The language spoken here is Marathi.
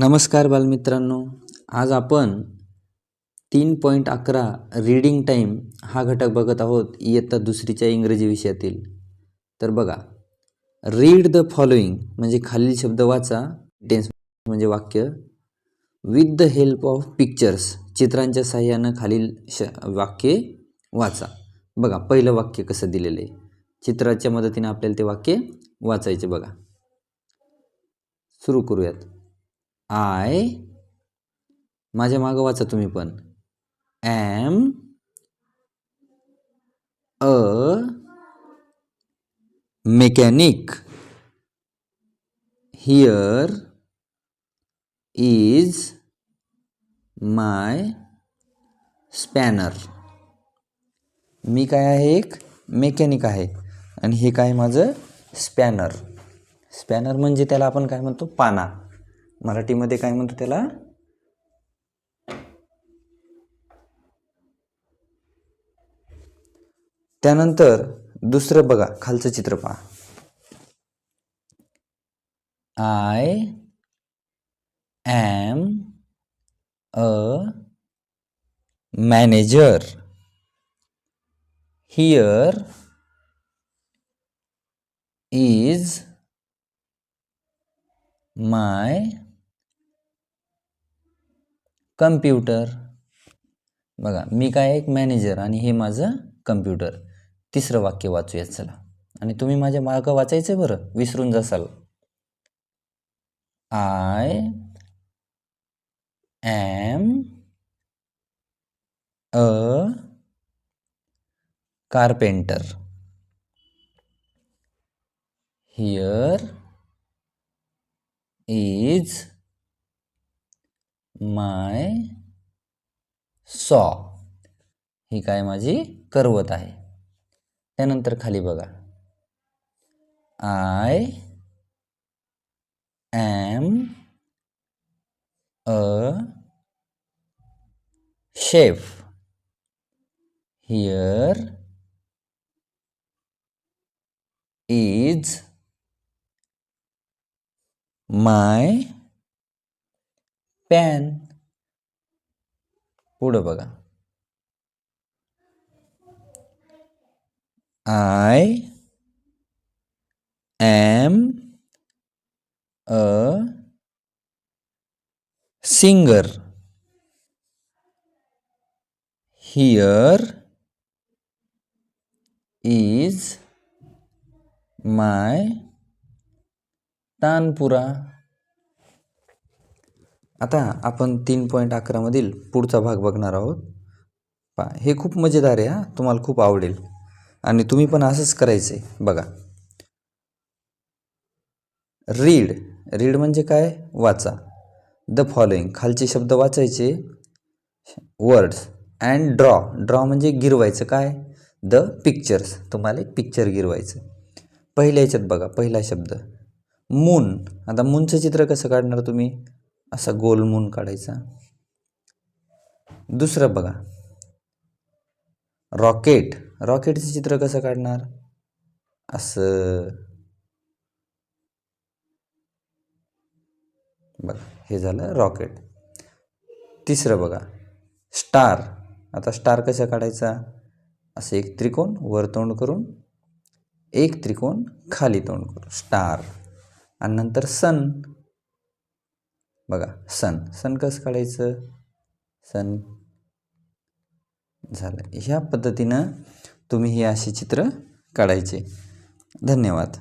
नमस्कार बालमित्रांनो. आज आपण तीन पॉईंट अकरा रीडिंग टाईम हा घटक बघत आहोत. इयत्ता दुसरीच्या इंग्रजी विषयातील. तर बघा रीड द फॉलोईंग म्हणजे खालील शब्द वाचा. टेन्स म्हणजे वाक्य. With the help of pictures चित्रांच्या साह्यानं खालील श वाक्ये वाचा. बघा पहिलं वाक्य कसं दिलेलं आहे. चित्राच्या मदतीने आपल्याला ते वाक्य वाचायचे बघा. सुरू करूयात. आय माझ्या मागं वाचा तुम्ही पण. Am a mechanic. Here is my spanner. मी काय आहे एक? मेकॅनिक आहे. आणि हे काय माझं? स्पॅनर. स्पॅनर म्हणजे त्याला आपण काय म्हणतो? पाना. मराठीमध्ये काय म्हणतो त्याला? त्यानंतर दुसरं बघा खालचं चित्र पहा. I am a manager here is my computer. बघा मी काय एक मॅनेजर आणि हे माझं कम्प्युटर. तिसरं वाक्य वाचूयात चला. आणि तुम्ही माझ्या मागं वाचायचं आहे बरं विसरून जासाल. I am a carpenter here is my saw. ही काय माझी करवत आहे. त्यानंतर खाली बघा. I am a chef. Here is my pan. पुढं बघा. I am a singer here is my tanpura आता आपण तीन पॉईंट अकरामधील पुढचा भाग बघणार आहोत. पा हे खूप मजेदार आहे हा. तुम्हाला खूप आवडेल. आणि तुम्ही पण असंच करायचं आहे बघा. रीड रीड म्हणजे काय? वाचा. द फॉलोईंग खालचे शब्द वाचायचे. वर्ड्स अँड ड्रॉ ड्रॉ म्हणजे गिरवायचं काय? द पिक्चर्स तुम्हाला एक पिक्चर गिरवायचं. पहिल्या याच्यात बघा पहिला शब्द. मून आता मूनचं चित्र कसं काढणार तुम्ही? असा गोल मून काढायचा. दुसरं बघा. रॉकेट. रॉकेटचं चित्र कसं काढणार? असं. बघा हे झालं रॉकेट. तिसरं बघा. स्टार. आता स्टार कसा काढायचा? असं एक त्रिकोण वर तोंड करून एक त्रिकोण खाली तोंड करून. स्टार. आणि नंतर सन. बघा सन. सन कसं काढायचं? सन झालं. ह्या पद्धतीनं तुम्ही हे असे चित्र काढायचे. धन्यवाद.